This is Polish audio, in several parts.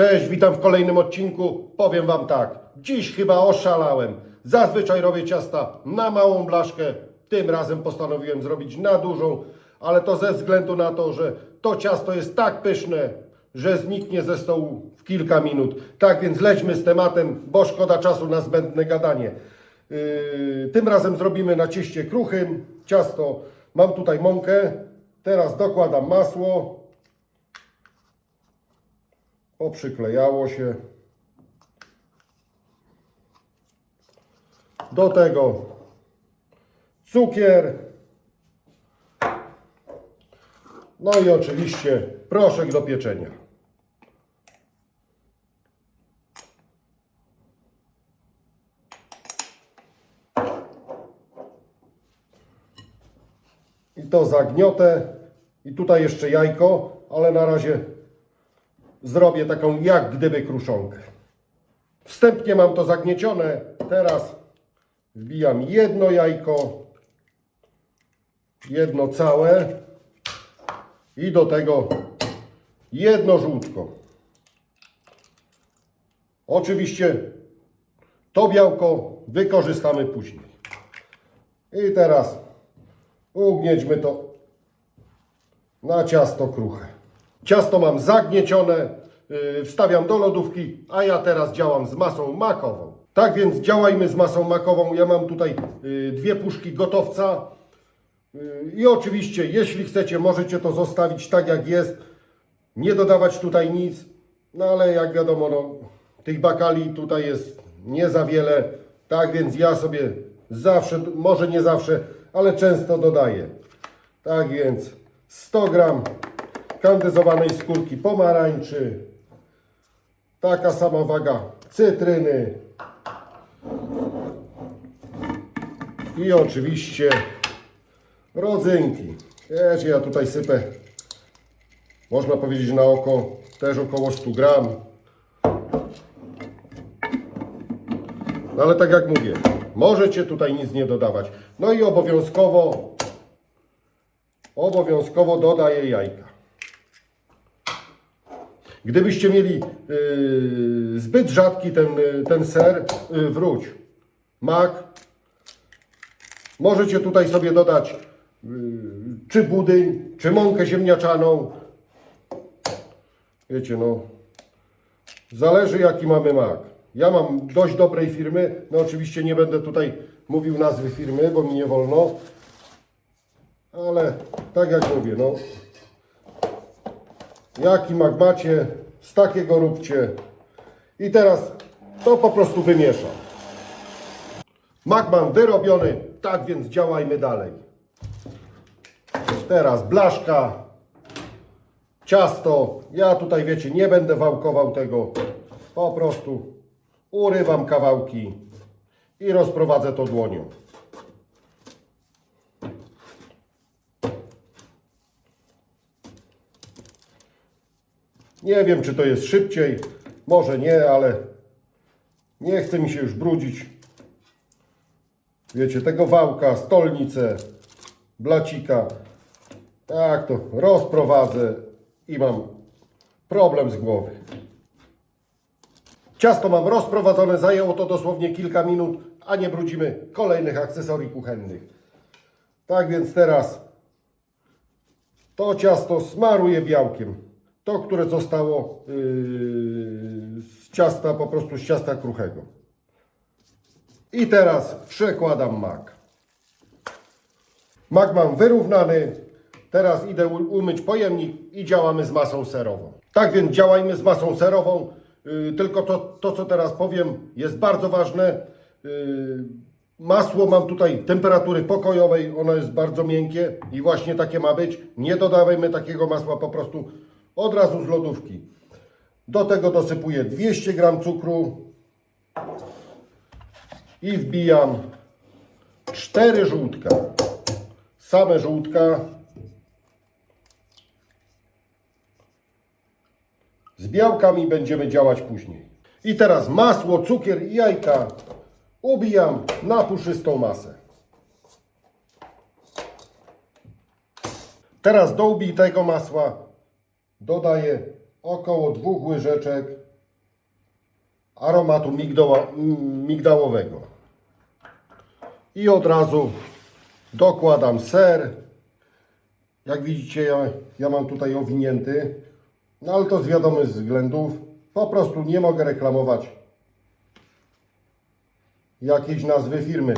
Cześć, witam w kolejnym odcinku. Powiem Wam tak, dziś chyba oszalałem. Zazwyczaj robię ciasta na małą blaszkę, tym razem postanowiłem zrobić na dużą, ale to ze względu na to, że to ciasto jest tak pyszne, że zniknie ze stołu w kilka minut. Tak więc lećmy z tematem, bo szkoda czasu na zbędne gadanie. Yy, tym razem zrobimy na cieście kruchym ciasto. Mam tutaj mąkę, teraz dokładam masło, poprzyklejało się. Do tego cukier. No i oczywiście proszek do pieczenia. I to zagniotę. I tutaj jeszcze jajko, ale na razie zrobię taką jak gdyby kruszonkę. Wstępnie mam to zagniecione. Teraz wbijam jedno jajko, jedno całe i do tego jedno żółtko. Oczywiście to białko wykorzystamy później. I teraz ugniećmy to na ciasto kruche. Ciasto mam zagniecione, yy, wstawiam do lodówki, a ja teraz działam z masą makową. Tak więc działajmy z masą makową. Ja mam tutaj yy, dwie puszki gotowca. Yy, I oczywiście, jeśli chcecie, możecie to zostawić tak jak jest. Nie dodawać tutaj nic. No ale jak wiadomo, no, tych bakali tutaj jest nie za wiele. Tak więc ja sobie zawsze, może nie zawsze, ale często dodaję. Tak więc 100 gram kandyzowanej skórki pomarańczy, taka sama waga cytryny i oczywiście rodzynki. Wiecie, ja tutaj sypę, można powiedzieć na oko, też około 100 gram. No ale tak jak mówię, możecie tutaj nic nie dodawać. No i obowiązkowo, obowiązkowo dodaję jajka. Gdybyście mieli yy, zbyt rzadki ten, yy, ten ser, yy, wróć, mak, możecie tutaj sobie dodać yy, czy budyń, czy mąkę ziemniaczaną. Wiecie, no, zależy jaki mamy mak. Ja mam dość dobrej firmy, no oczywiście nie będę tutaj mówił nazwy firmy, bo mi nie wolno, ale tak jak mówię, no, Jaki mak macie, z takiego róbcie. I teraz to po prostu wymieszam. Mak mam wyrobiony, tak więc działajmy dalej. Teraz blaszka, ciasto. Ja tutaj wiecie, nie będę wałkował tego. Po prostu urywam kawałki i rozprowadzę to dłonią. Nie wiem, czy to jest szybciej, może nie, ale nie chce mi się już brudzić. Wiecie, tego wałka, stolnicę, blacika. Tak to rozprowadzę i mam problem z głowy. Ciasto mam rozprowadzone, zajęło to dosłownie kilka minut, a nie brudzimy kolejnych akcesorii kuchennych. Tak więc teraz to ciasto smaruję białkiem. To, które zostało yy, z ciasta, po prostu z ciasta kruchego. I teraz przekładam mak. Mak mam wyrównany. Teraz idę umyć pojemnik i działamy z masą serową. Tak więc działajmy z masą serową. Yy, tylko to, to, co teraz powiem, jest bardzo ważne. Yy, Masło mam tutaj temperatury pokojowej, ono jest bardzo miękkie i właśnie takie ma być. Nie dodawajmy takiego masła po prostu od razu z lodówki. Do tego dosypuję 200 gram cukru i wbijam 4 żółtka. Same żółtka. Z białkami będziemy działać później. I teraz masło, cukier i jajka ubijam na puszystą masę. Teraz do ubitego masła dodaję około dwóch łyżeczek aromatu migdała, m, migdałowego. I od razu dokładam ser. Jak widzicie, ja, ja mam tutaj owinięty, no ale to z wiadomych względów. Po prostu nie mogę reklamować jakiejś nazwy firmy.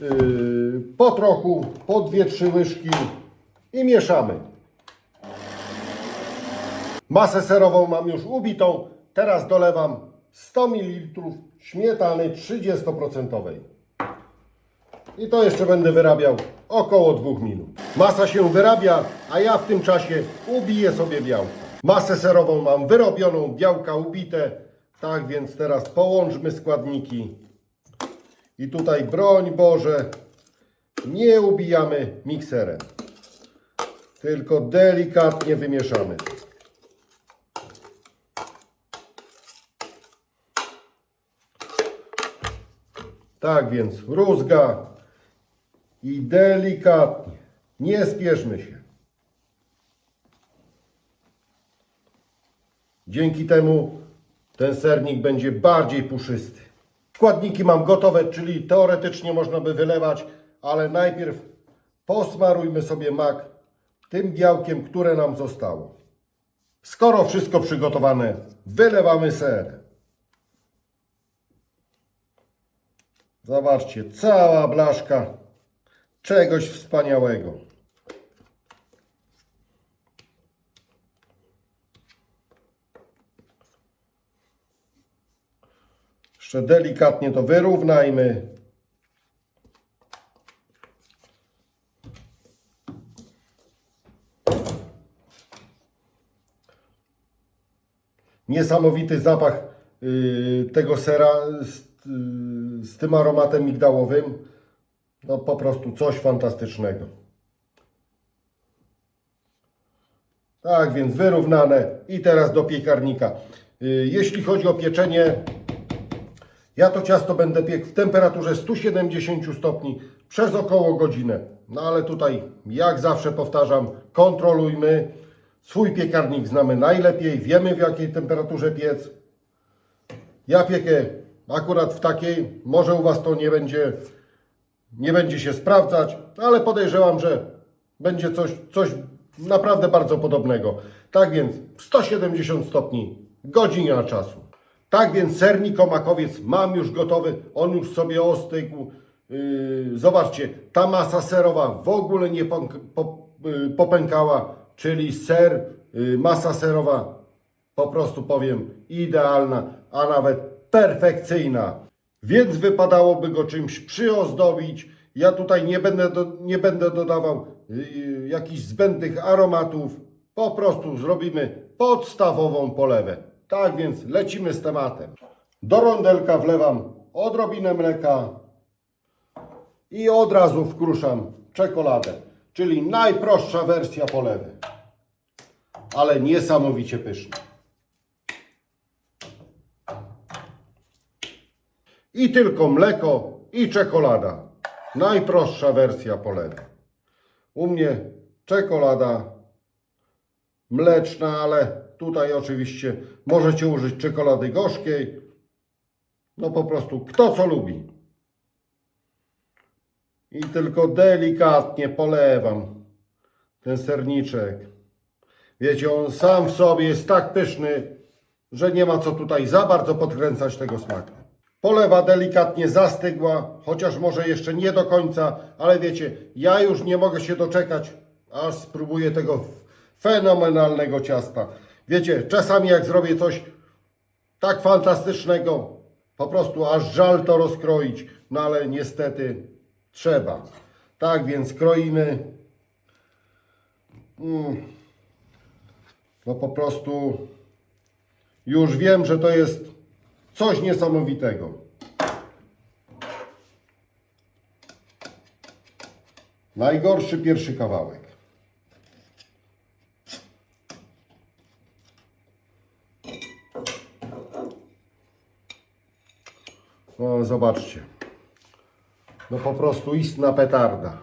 Yy, po trochu, po dwie, trzy łyżki i mieszamy. Masę serową mam już ubitą. Teraz dolewam 100 ml śmietany 30%. I to jeszcze będę wyrabiał około 2 minut. Masa się wyrabia, a ja w tym czasie ubiję sobie białko. Masę serową mam wyrobioną, białka ubite. Tak więc teraz połączmy składniki. I tutaj broń Boże, nie ubijamy mikserem. Tylko delikatnie wymieszamy. Tak więc rózga i delikatnie. Nie spieszmy się. Dzięki temu ten sernik będzie bardziej puszysty. Składniki mam gotowe, czyli teoretycznie można by wylewać, ale najpierw posmarujmy sobie mak tym białkiem, które nam zostało. Skoro wszystko przygotowane, wylewamy ser. Zobaczcie, cała blaszka czegoś wspaniałego. Jeszcze delikatnie to wyrównajmy. Niesamowity zapach yy, tego sera yy, z tym aromatem migdałowym. No po prostu coś fantastycznego. Tak więc wyrównane i teraz do piekarnika. Yy, Jeśli chodzi o pieczenie, ja to ciasto będę piekł w temperaturze 170 stopni przez około godzinę. No ale tutaj, jak zawsze powtarzam, kontrolujmy. Swój piekarnik znamy najlepiej, wiemy w jakiej temperaturze piec. Ja piekę akurat w takiej, może u Was to nie będzie, nie będzie się sprawdzać, ale podejrzewam, że będzie coś, coś naprawdę bardzo podobnego. Tak więc 170 stopni, godzina czasu. Tak więc sernik omakowiec mam już gotowy, on już sobie ostygł. Yy, zobaczcie, ta masa serowa w ogóle nie yy, popękała, czyli ser, yy, masa serowa po prostu powiem idealna, a nawet perfekcyjna. Więc wypadałoby go czymś przyozdobić. Ja tutaj nie będę, do, nie będę dodawał yy, jakichś zbędnych aromatów. Po prostu zrobimy podstawową polewę. Tak więc lecimy z tematem. Do rondelka wlewam odrobinę mleka i od razu wkruszam czekoladę, czyli najprostsza wersja polewy, ale niesamowicie pyszna. I tylko mleko i czekolada. Najprostsza wersja polewy. U mnie czekolada mleczna, ale tutaj oczywiście możecie użyć czekolady gorzkiej. No po prostu kto co lubi. I tylko delikatnie polewam ten serniczek. Wiecie, on sam w sobie jest tak pyszny, że nie ma co tutaj za bardzo podkręcać tego smaku. Polewa delikatnie zastygła, chociaż może jeszcze nie do końca, ale wiecie, ja już nie mogę się doczekać, aż spróbuję tego fenomenalnego ciasta. Wiecie, czasami jak zrobię coś tak fantastycznego, po prostu aż żal to rozkroić, no ale niestety trzeba. Tak więc kroimy. No po prostu już wiem, że to jest coś niesamowitego. Najgorszy pierwszy kawałek. No zobaczcie. No po prostu istna petarda.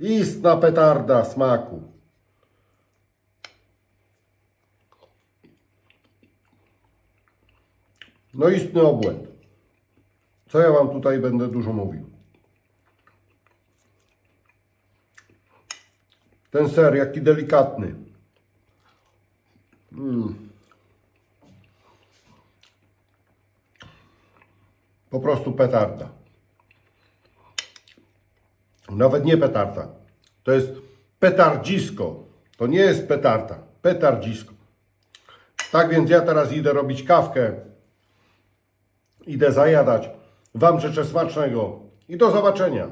Istna petarda smaku. No istny obłęd. Co ja Wam tutaj będę dużo mówił? Ten ser, jaki delikatny. Mm. Po prostu petarda. Nawet nie petarda. To jest petardzisko. To nie jest petarda. Petardzisko. Tak więc ja teraz idę robić kawkę. Idę zajadać. Wam życzę smacznego i do zobaczenia.